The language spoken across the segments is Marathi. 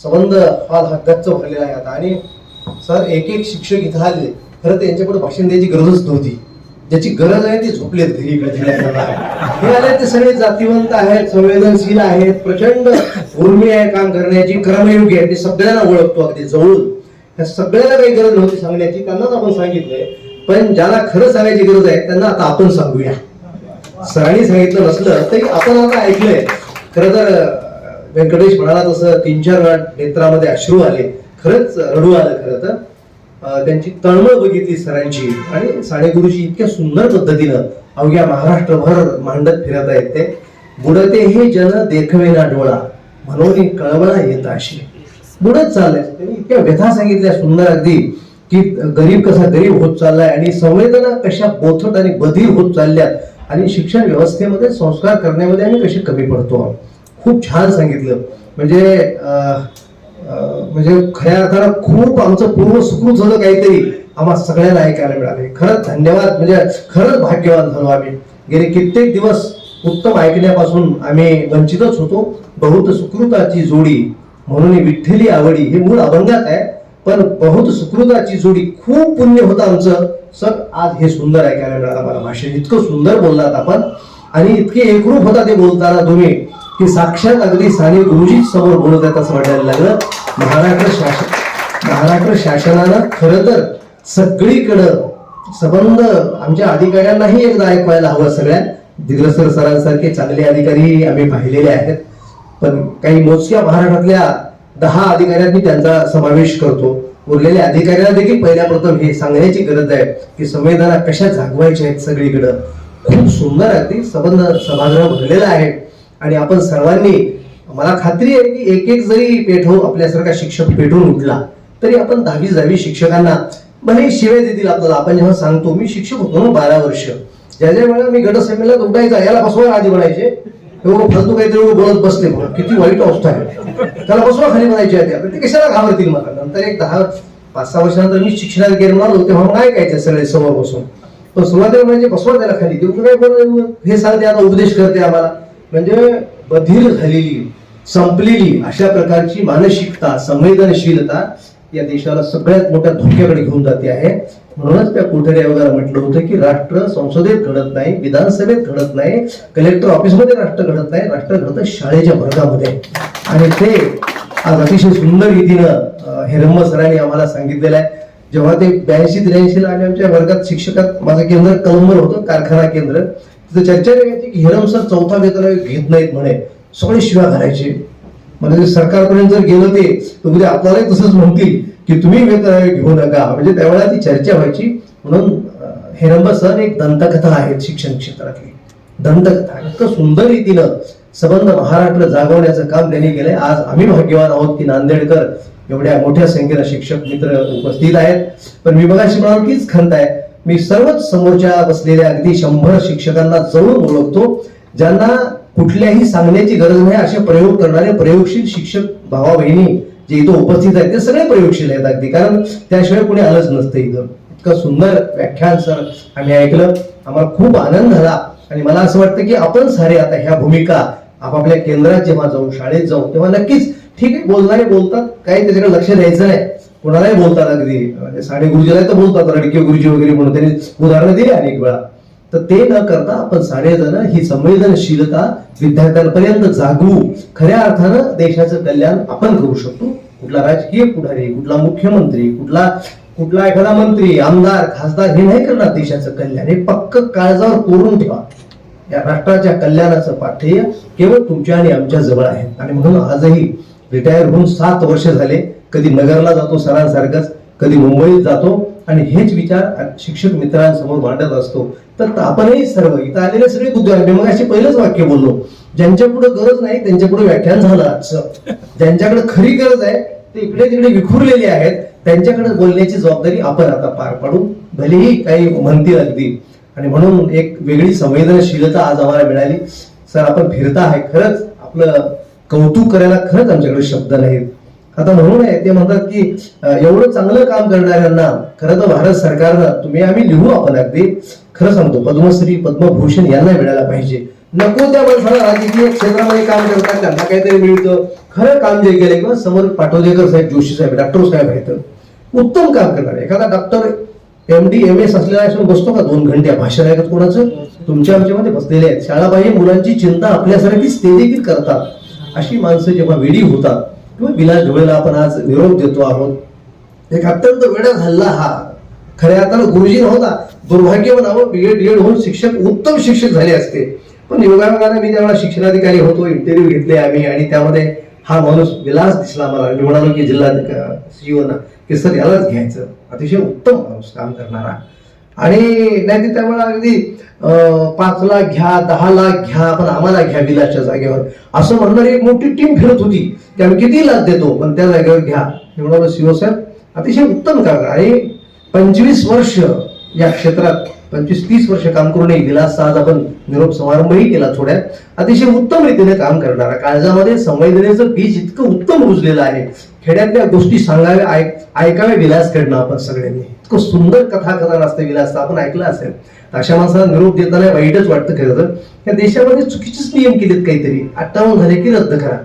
संबंध हा हा गच्च भरलेला आहे आता. आणि सर एक एक शिक्षक इथं आले खरं तर भाषण द्यायची गरजच नव्हती. ज्याची गरज आहे ते झोपलेत घरी इकडे हे आले ते सगळे जातीवंत आहेत संवेदनशील आहेत प्रचंड उर्मी आहे काम करण्याची कर्मयोगी आहे ते सगळ्यांना ओळखतो अगदी जवळून. त्या सगळ्यांना काही गरज नव्हती सांगण्याची त्यांनाच आपण सांगितलंय. पण ज्याला खरं सांगायची गरज आहे त्यांना आता आपण सांगूया. सरांनी सांगितलं नसलं तरी आपण आता ऐकलंय. खरं तर व्यंकटेश म्हणाला तसं तीन चार वेळा नेत्रामध्ये अश्रू आले. खरंच रडू आलं खरं तर. त्यांची तळमळ बघितली सरांची. आणि साडे गुरुजी इतक्या सुंदर पद्धतीनं अवघ्या महाराष्ट्रभर मांडत फिरत आहेत ते. बुडते हे जन देखवेना डोळा. म्हणून कळवळा येत अशी बुडत चाललंय. त्यांनी इतक्या व्यथा सांगितल्या सुंदर अगदी की गरीब कसा गरीब होत चाललाय आणि संवेदना कशा बोथट आणि बधीर होत चालल्यात. आणि शिक्षण व्यवस्थेमध्ये संस्कार करण्यामध्ये आम्ही कसे कमी पडतो? खूप छान सांगितलं. म्हणजे म्हणजे खऱ्या अर्थानं खूप आमचं पूर्ण सुकृत झालं काहीतरी. आम्हा सगळ्यांना ऐकायला मिळाले. खरंच धन्यवाद. म्हणजे खरंच भाग्यवान झालो आम्ही. गेले कित्येक दिवस उत्तम ऐकण्यापासून आम्ही वंचितच होतो. बहुत सुकृताची जोडी म्हणून विठ्ठली आवडी हे मूळ अभंगात आहे. पण बहुत सुकृताची जोडी खूप पुण्य होतं आमचं. सर आज हे सुंदर ऐकायला मिळालं मला. भाषण इतकं सुंदर बोललात आपण. आणि इतके एकरूप होता ते बोलताना तुम्ही. की साक्षात अगदी साने गुरुजी समोर बोलत आहेत असं वाटायला लागलं. महाराष्ट्र शासन महाराष्ट्र शासनानं खरं तर सगळीकडं संबंध आमच्या अधिकाऱ्यांनाही एकदा ऐकवायला हवं सगळ्या दिग्रसर सरांसारखे चांगले अधिकारी आम्ही पाहिलेले आहेत. पण काही मोजक्या महाराष्ट्रातल्या दहा अधिकाऱ्यांनी त्यांचा समावेश करतो. उरलेल्या अधिकाऱ्यांना देखील पहिल्या प्रथम हे सांगण्याची गरज आहे की संवेदना कशा जागवायच्या आहेत सगळीकडं. खूप सुंदर अगदी संबंध सभागृह भरलेला आहे. आणि आपण सर्वांनी मला खात्री आहे की एक एक जरी पेठो आपल्यासारखा शिक्षक पेठून उठला तरी आपण दहावी दहावी शिक्षकांना भले शिवाय देतील आपल्याला. आपण जेव्हा सांगतो मी शिक्षक होतो ना बारा वर्ष ज्या ज्या वेळेला मी गटसेमेला उठायचा याला बसवा आधी म्हणायचे. एवढं फालतू काहीतरी बोलत बसले म्हणून किती वाईट अवस्था आहे. त्याला बसवा खाली म्हणायची आधी आपण ते कशाला घाबरतील मला? नंतर एक दहा पाच सहा वर्षानंतर मी शिक्षणात गेलो आलो तेव्हा काय ऐकायचं सगळे समोर बसून? पण सुरुवातीला म्हणजे बसवा त्याला खाली. देऊ काय हे सांगते आता उपदेश करते आम्हाला. म्हणजे बधीर झालेली संपलेली अशा प्रकारची मानसिकता संवेदनशीलता या देशाला सगळ्यात मोठ्या धोक्याकडे घेऊन जाते आहे. म्हणूनच त्या कोठडी आयोगाला म्हटलं होतं की राष्ट्र संसदेत घडत नाही विधानसभेत घडत नाही कलेक्टर ऑफिसमध्ये राष्ट्र घडत नाही राष्ट्र घडतं शाळेच्या वर्गामध्ये. आणि ते आज अतिशय सुंदर रीतीनं अं, हेरंब सरांनी आम्हाला सांगितलेलं आहे. जेव्हा ते ब्याऐंशी त्र्याऐंशी ला आम्ही आमच्या वर्गात शिक्षकात माझं केंद्र कलंबर होतं कारखाना केंद्र. तिथं चर्चा निघायची की हिरम सर चौथा वेतन आयोग घेत नाहीत म्हणे. सगळे शिव्या घालायचे म्हणजे सरकारपर्यंत जर गेलं ते तर उद्या आपल्यालाही तसंच म्हणतील की तुम्ही वेतन आयोग घेऊ नका. म्हणजे त्यावेळेला ती चर्चा व्हायची. म्हणून अं, सर एक दंतकथा आहेत शिक्षण क्षेत्रातली. दंतकथा. इतकं सुंदर रीतीनं संबंध महाराष्ट्र जागवण्याचं काम त्यांनी केलंय. आज आम्ही भाग्यवान आहोत की नांदेडकर एवढ्या मोठ्या संख्येनं शिक्षक मित्र उपस्थित आहेत. पण मी बघाशी म्हणाल तीच खंत आहे. मी सर्वच समोरच्या बसलेल्या अगदी शंभर शिक्षकांना जवळून ओळखतो ज्यांना कुठल्याही सांगण्याची गरज नाही असे प्रयोग करणारे प्रयोगशील शिक्षक भावा बहिणी जे इथं उपस्थित आहेत ते सगळे प्रयोगशील आहेत अगदी. कारण त्याशिवाय कुणी आलंच नसतं इथं. इतकं सुंदर व्याख्यान सर आम्ही ऐकलं. आम्हाला खूप आनंद झाला. आणि मला असं वाटतं की आपण सारे आता ह्या भूमिका आपापल्या केंद्रात जेव्हा जाऊ शाळेत जाऊ तेव्हा नक्कीच ठीक आहे बोलणारे बोलतात. काही त्याच्याकडे लक्ष द्यायचं नाही. कोणालाही बोलतात अगदी म्हणजे साडे गुरुजीला तर बोलतात रडके गुरुजी वगैरे म्हणून. त्यांनी उदाहरणं दिली अनेक वेळा. तर ते न करता आपण सारेजण ही संवेदनशीलता विद्यार्थ्यांपर्यंत जागवू खऱ्या अर्थानं देशाचं कल्याण आपण करू शकतो. कुठला राजकीय पुढारी कुठला मुख्यमंत्री कुठला कुठला एखादा मंत्री आमदार खासदार हे नाही करणार देशाचं कल्याण. हे पक्क काळजावर कोरून ठेवा. या राष्ट्राच्या कल्याणाचं पाठ्य केवळ तुमच्या आणि आमच्या जवळ आहे. आणि म्हणून आजही रिटायर होऊन सात वर्ष झाले. कधी नगरला जातो सरांसारखंच कधी मुंबईत जातो आणि हेच विचार शिक्षक मित्रांसमोर मांडत असतो. तर आपणही सर्व इथं आलेले सगळे बुद्धिवान मी मग अशी पहिलंच वाक्य बोललो ज्यांच्या पुढे गरज नाही त्यांच्या पुढे व्याख्यान झालं आजचं ज्यांच्याकडे खरी गरज आहे ते इकडे तिकडे विखुरलेले आहेत त्यांच्याकडे बोलण्याची जबाबदारी आपण आता पार पाडू भलेही काही म्हणतील अगदी. आणि म्हणून एक वेगळी संवेदनशीलता आज आम्हाला मिळाली. सर आपण फिरता आहे खरंच आपलं कौतुक करायला खरंच आमच्याकडे शब्द नाहीत. आता म्हणून आहे ते म्हणतात की एवढं चांगलं काम करणाऱ्यांना खरं तर भारत सरकारनं तुम्ही आम्ही लिहू आपण अगदी खरं सांगतो पद्मश्री पद्मभूषण यांना मिळायला पाहिजे. नको त्या माणसाला राजकीय क्षेत्रामध्ये काम करतात त्यांना काहीतरी मिळतं. खरं काम जे केलं किंवा समोर पाटोदेकर साहेब जोशी साहेब डॉक्टर साहेब आहेत उत्तम काम करणार. एखादा doctor M D M S असलेला असून बसतो का दोन घंटे? भाषण ऐकत कोणाचं? तुमच्या आमच्यामध्ये बसलेले आहेत. शाळाबाह्य मुलांची चिंता आपल्यासारखीच ते देखील करतात. अशी माणसं जेव्हा वेडी होतात किंवा विलास ढोळेला आपण आज विरोध देतो आहोत. एक अत्यंत वेळा झाला हा. खऱ्या अर्थानं गुरुजी नव्हता दुर्भाग्य म्हणावं बी एड डी होऊन शिक्षक उत्तम शिक्षक झाले असते. पण योगायोगाने मी ज्यावेळेला शिक्षणाधिकारी होतो इंटरव्ह्यू घेतले आम्ही आणि त्यामध्ये हा माणूस विलास दिसला मला मी म्हणालो की जिल्हा सीओ ना की सर यालाच घ्यायचं. अतिशय उत्तम माणूस काम करणारा. आणि नाही ते त्यामुळे अगदी पाच लाख घ्या दहा लाख घ्या पण आम्हाला घ्या विलासच्या जागेवर. असं म्हणणारी एक मोठी टीम फिरत होती. की आम्ही किती लाख देतो पण त्या जागेवर घ्या. एवढं म्हणालो साहेब अतिशय उत्तम कारण आणि पंचवीस वर्ष या क्षेत्रात पंचवीस तीस वर्ष काम करूनही विलास आज आपण निरोप समारंभही केला थोड्यात. अतिशय उत्तम रीतीने काम करणारा काळजामध्ये संवेदनेचं बीज इतकं उत्तम रुजलेलं आहे. खेड्यातल्या गोष्टी सांगाव्या ऐक ऐकाव्या विलासकडनं आपण सगळ्यांनी. इतकं सुंदर कथाकथन असते विलासचं. आपण ऐकलं असेल. अशा माणसाला निरोप देताना वाईटच वाटतं खरं तर. या देशामध्ये चुकीचेच नियम केलेत काहीतरी. अठ्ठावन्न झाले की रद्द करा.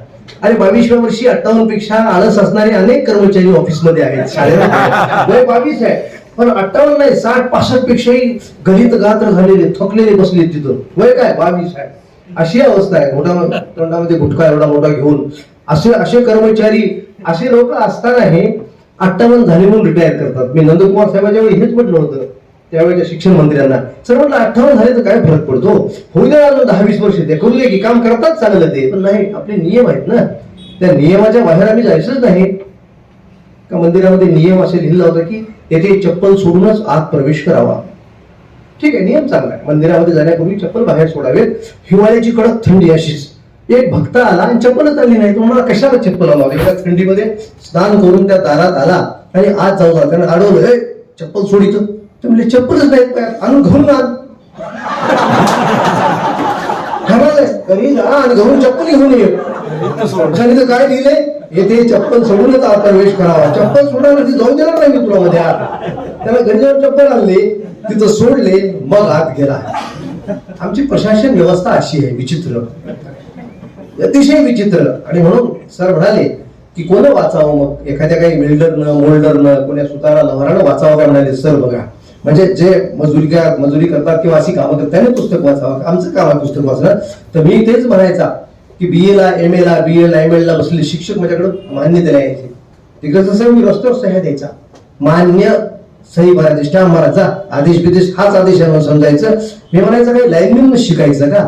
अरे बावीसव्या वर्षी अठ्ठावन्नपेक्षा आळस असणारे अनेक कर्मचारी ऑफिसमध्ये आहेत. शाळेत वय बावीस आहे. पण अठ्ठावन्न नाही साठ पासष्ट पेक्षाही गलित गात्र झालेले थकलेले बसले तिथं. वय काय? बावीस आहे. अशी अवस्था आहे. मोठा तोंडामध्ये गुटखा एवढा मोठा घेऊन. असे असे कर्मचारी असे लोक असताना हे अठ्ठावन्न झाले म्हणून रिटायर करतात. मी नंदकुमार साहेबांच्या वेळी हेच म्हटलं होतं त्यावेळेच्या शिक्षण मंत्र्यांना. सर म्हटलं अठ्ठावन्न झाले तर काय फरक पडतो? होऊ द्या अजून दहा वीस वर्ष. ते करू दे की काम करतात चांगलं ते. पण नाही आपले नियम आहेत ना. त्या नियमाच्या बाहेर आम्ही जायचंच नाही. का मंदिरामध्ये नियम असे लिहिलं होतं की येथे चप्पल सोडूनच आत प्रवेश करावा. ठीक आहे नियम चांगला आहे. मंदिरामध्ये जाण्यापूर्वी चप्पल बाहेर सोडावेत. हिवाळ्याची कडक थंडी अशीच एक भक्त आला आणि चप्पलच आली नाही. तुम्हाला कशाला चप्पल आला एका थंडीमध्ये स्नान करून त्या दारात आला आणि आज जाऊ त्याने अडवलं "ए, चप्पल सोडीचं. ते म्हणले चप्पलच नाही आणून घरून आण. ठरवलंय घरी जा आणि घरून चप्पल घेऊन ये. सांगितलं काय लिहिले येथे चप्पल सोडूनच आज प्रवेश करावा. चप्पल सोडायला ती जाऊ देणार नाही मी तुला मध्ये आत त्याला गंजावर चप्पल आणले तिथं सोडले मग आत गेला. आमची प्रशासन व्यवस्था अशी आहे विचित्र. अतिशय विचित्र. आणि म्हणून सर म्हणाले की कोण वाचावं मग? एखाद्या काही बिल्डरनं मोल्डरनं कोण्या सुतारा लव्हरानं वाचावं का म्हणाले? सर बघा. म्हणजे जे मजुरी मजुरी करतात किंवा अशी कामं करतात त्याने पुस्तक वाचावं. आमचं काम आहे पुस्तक वाचणं तर मी तेच म्हणायचा. की बी ला एम ए ला बी एला एम एल ला बसलेले शिक्षक माझ्याकडे मान्यता यायचे तिकडचं सर मी रस्त्यावर सह्या द्यायचा. मान्य सही भरायचे महाराजा आदेश बिदेश हाच आदेश आहे समजायचं. मी म्हणायचं काही लाईनमॅन शिकायचं का?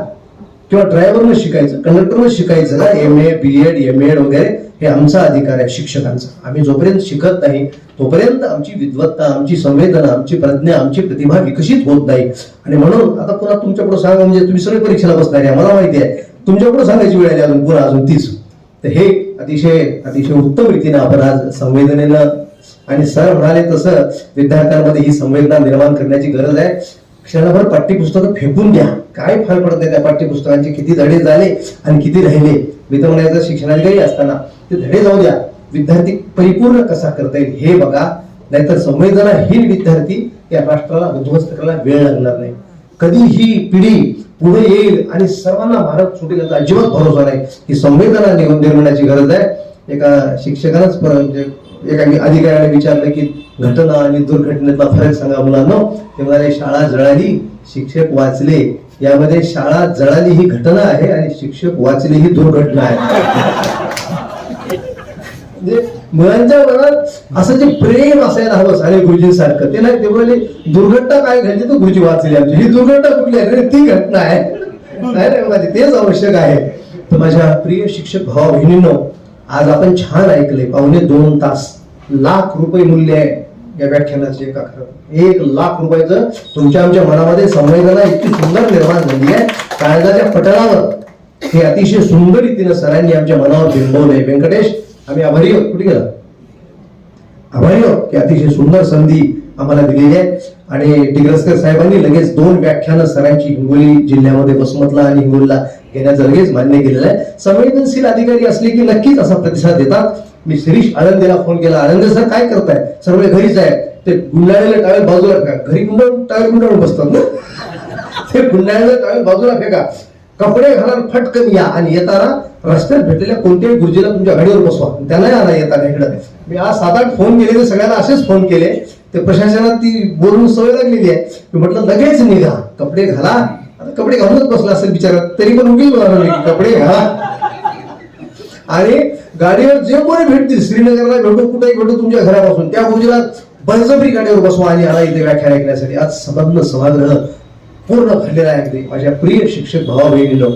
किंवा ड्रायव्हरनं शिकायचं कंडक्टरनं शिकायचं ना M A B Ed M Ed वगैरे हे आमचा अधिकार आहे शिक्षकांचा. आम्ही जोपर्यंत शिकत नाही तोपर्यंत आमची विद्वत्ता आमची संवेदना आमची प्रज्ञा आमची प्रतिभा विकसित होत नाही. आणि म्हणून आता पुन्हा तुमच्याकडे सांगा म्हणजे तुम्ही सगळे परीक्षेला बसणार आहे मला माहिती आहे. तुमच्याकडून सांगायची वेळ आली अजून पुरा अजून तीच. तर हे अतिशय अतिशय उत्तम रीतीनं आपण आज संवेदनेनं आणि सर म्हणाले तसं विद्यार्थ्यांमध्ये ही संवेदना निर्माण करण्याची गरज आहे. क्षणभर पाठ्यपुस्तकं फेकून द्या. काय फरक पडत नाही त्या पाठ्यपुस्तकांचे? किती धडे झाले आणि किती राहिले? मी तर म्हणायचं शिक्षणाधिकारी असताना ते धडे जाऊ द्या. विद्यार्थी परिपूर्ण कसा करता येईल हे बघा. नाहीतर संवेदनाहीन विद्यार्थी या राष्ट्राला उद्ध्वस्त करायला वेळ लागणार नाही. कधी ही पिढी पुढे येईल आणि सर्वांना भारत सुटेल याचा अजिबात भरोसा नाही. ही संवेदना निघून निर्माणाची गरज आहे. एका शिक्षकानंच म्हणजे एका अधिकाऱ्याने विचारलं की घटना आणि दुर्घटनेतला फरक सांगा मुलांना. ते म्हणाले शाळा जळाली शिक्षक वाचले. यामध्ये शाळा जळाली ही घटना आहे आणि शिक्षक वाचले ही दुर्घटना आहे. म्हणजे मुलांच्या मनात असं जे प्रेम असायला हवं साने गुरुजींसारखं ते नाही ते बोलले दुर्घटना काय घडली तर गुरुजी वाचली आमची. ही दुर्घटना कुठली आहे? ती घटना आहे. नाही माझे तेच आवश्यक आहे. तर माझ्या प्रिय शिक्षक भावा बहिणींनो आज आपण छान ऐकले पावणे दोन तास लाख रुपये मूल्य आहे या व्याख्यानाचे एका खरं. एक लाख रुपयाचं तुमच्या आमच्या मनामध्ये संवेदना इतकी सुंदर निर्माण झाली आहे. काळजाच्या पटलावर हे अतिशय सुंदर रीतीनं सरांनी आमच्या मनावर बिंबवलंय. व्यंकटेश आम्ही आभारी आहोत. कुठे गेला? आभारी आहोत की अतिशय सुंदर संधी आम्हाला दिलेली आहे. आणि डिग्रस्कर साहेबांनी लगेच दोन व्याख्यानं सरांची हिंगोली जिल्ह्यामध्ये बसमतला आणि हिंगोलीला घेण्याचं लगेच मान्य केलेलं आहे. संवेदनशील अधिकारी असले की नक्कीच असा प्रतिसाद देतात. मी शिरीष आनंदेला फोन केला आनंद सर काय करताय? सर्व घरीच आहे. ते गुंडाळलेले टाळे बाजूला फेका. घरी गुंडाळून टाळे गुंडाळून बसतात ना? ते गुंडाळलेले टाळे बाजूला फेका. कपडे घाला फटकन या आणि येताना रस्त्यात भेटलेल्या कोणत्याही गुरुजीला तुमच्या गाडीवर बसवा. त्यांनाही आणा येताना इकडं. मी आज सात आठ फोन केले तर सगळ्यांना असेच फोन केले. ते प्रशासनात ती बोलून सवय लागलेली आहे. मी म्हटलं लगेच निघा. कपडे घाला. आता कपडे घालूनच बसला असेल बिचारा. तरी पण उगीच बोला नाही की कपडे घाला. आणि गाडीवर जे कोणी भेटतील श्रीनगरला भेटू कुठेही भेटू तुमच्या घरापासून त्या गुरुजीला बळजबरी गाडीवर बसवा आणि आला इथे व्याख्या ऐकण्यासाठी. आज संबंध सभागृह पूर्ण भरलेला आहे अगदी. माझ्या प्रिय शिक्षक भावा बहिणीनो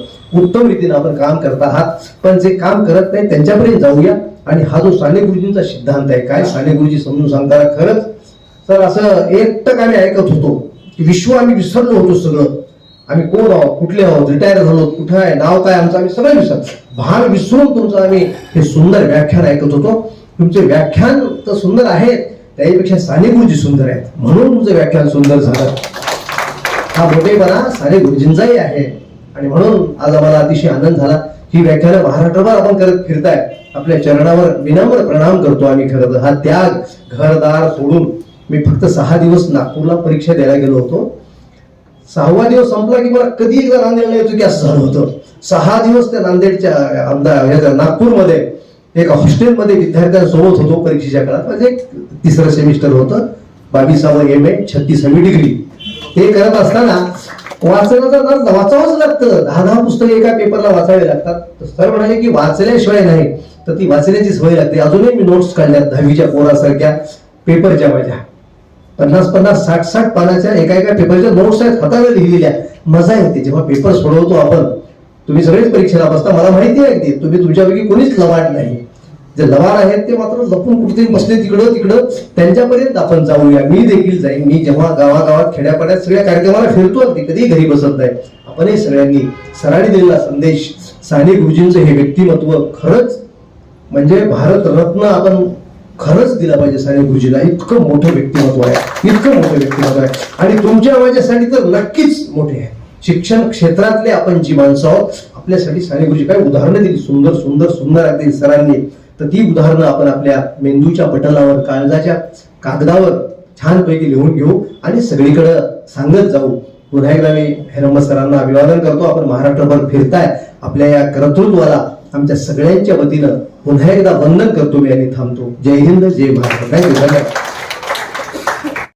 उत्तम रीतीने आपण काम करत आहात पण जे काम करत नाही त्यांच्यापर्यंत जाऊया. आणि हा जो साने गुरुजींचा सिद्धांत आहे काय साने गुरुजी समजून सांगताना खरंच? तर असं एकटक आम्ही ऐकत होतो की विश्व आम्ही विसरलो होतो सगळं. आम्ही कोण आहोत? कुठले आहोत? रिटायर झालो कुठं आहे? नाव काय आमचं? आम्ही सगळं विसर भान विसरून तुमचं आम्ही हे सुंदर व्याख्यान ऐकत होतो. तुमचे व्याख्यान तर सुंदर आहे त्याहीपेक्षा साने गुरुजी सुंदर आहेत. म्हणून तुमचं व्याख्यान सुंदर झालं. हा मोठेपणा साने गुरुजींचाही आहे. आणि म्हणून आज आम्हाला अतिशय आनंद झाला. ही व्याख्यानं महाराष्ट्रभर आपण करत फिरताय. आपल्या चरणावर विनम्र प्रणाम करतो आम्ही खरं तर. हा त्याग घरदार सोडून मी फक्त सहा दिवस नागपूरला परीक्षा द्यायला गेलो होतो. सहावा दिवस संपला की मला कधी एकदा नांदेडला येतो की असं झालं होतं. सहा दिवस त्या नांदेडच्या आमदार नागपूरमध्ये एक हॉस्टेलमध्ये विद्यार्थ्यांसोबत होतो परीक्षेच्या काळात. म्हणजे तिसरं सेमिस्टर होतं. बावीसावं एम ए छत्तीसावी डिग्री. ते करत असताना वाचनाचा नाद वाचावंच लागतं. दहा दहा पुस्तके एका पेपरला वाचावे लागतात. सर म्हणाले की वाचल्याशिवाय नाही. तर ती वाचण्याची सवय लागते. अजूनही मी नोट्स काढल्या दहावीच्या पोरासारख्या पेपरच्या माझ्या. पन्नास पन्नास साठ साठ पानाच्या एका एका पेपरच्या नोट्स आहेत. हाताने लिहिलेल्या. मजा येते. जेव्हा पेपर सोडवतो आपण तुम्ही सगळेच परीक्षेला बसता. मला माहिती आहे अगदी. तुम्ही तुमच्यापैकी कोणीच लवाट नाही. जे लवार आहेत ते मात्र लपून कुठेतरी बसले तिकडं तिकडं. त्यांच्यापर्यंत आपण जाऊया. मी देखील जाईन. मी जेव्हा गावागावात खेड्यापाड्यात सगळ्या कार्यक्रमाला फिरतो अगदी कधी घरी बसत नाही. आपणही सगळ्यांनी सरांनी दिलेला संदेश साने गुरुजींचं हे व्यक्तिमत्व खरंच म्हणजे भारतरत्न आपण खरंच दिला पाहिजे साने गुरुजीला इतकं मोठं व्यक्तिमत्व आहे. इतकं मोठं व्यक्तिमत्व आहे. आणि तुमच्या माझ्यासाठी तर नक्कीच मोठे आहे. शिक्षण क्षेत्रातले आपण जी माणसं आहोत आपल्यासाठी साने गुरुजी काय उदाहरणं दिली? सुंदर सुंदर सुंदर अगदी सरांनी. तर ती उदाहरणं आपण आपल्या मेंदूच्या पटलावर काळजाच्या कागदावर छानपैकी लिहून घेऊ आणि सगळीकडे सांगत जाऊ. पुन्हा एकदा मी हेरंब सरांना अभिवादन करतो. आपण महाराष्ट्रभर फिरताय. आपल्या या कर्तृत्वाला आमच्या सगळ्यांच्या वतीनं पुन्हा एकदा वंदन करतो मी आणि थांबतो. जय हिंद जय महाराष्ट्र. थँक्यू धन्यवाद.